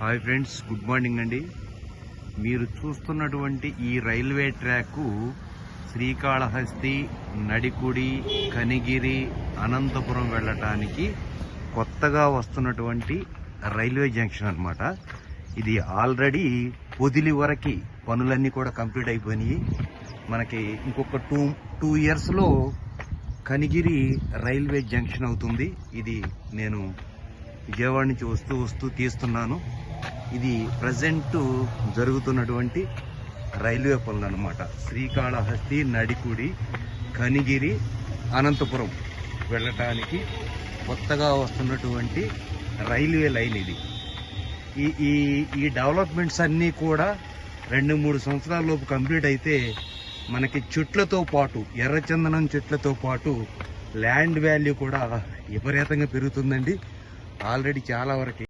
Hi friends good morning అండి. మీరు చూస్తున్నటువంటి ఈ రైల్వే ట్రాకు శ్రీకాళహస్తి నడికుడి కనిగిరి అనంతపురం వెళ్ళటానికి కొత్తగా వస్తున్నటువంటి రైల్వే జంక్షన్ అనమాట ఇది ఆల్రెడీ పొదిలి వరకు పనులన్నీ కూడా కంప్లీట్ అయిపోయినాయి. మనకి ఇంకొక టూ టూ ఇయర్స్లో కనిగిరి రైల్వే జంక్షన్ అవుతుంది. ఇది నేను విజయవాడ నుంచి వస్తూ వస్తూ తీస్తున్నాను. ఇది ప్రజెంట్ జరుగుతున్నటువంటి రైల్వే పనులు అనమాట శ్రీకాళహస్తి నడికుడి కనిగిరి అనంతపురం వెళ్ళటానికి కొత్తగా వస్తున్నటువంటి రైల్వే లైన్ ఇది. ఈ ఈ ఈ డెవలప్మెంట్స్ అన్నీ కూడా రెండు మూడు సంవత్సరాల లోపు కంప్లీట్ అయితే మనకి చెట్లతో పాటు ఎర్రచందనం చెట్లతో పాటు ల్యాండ్ వాల్యూ కూడా విపరీతంగా పెరుగుతుందండి. ఆల్రెడీ చాలా వరకు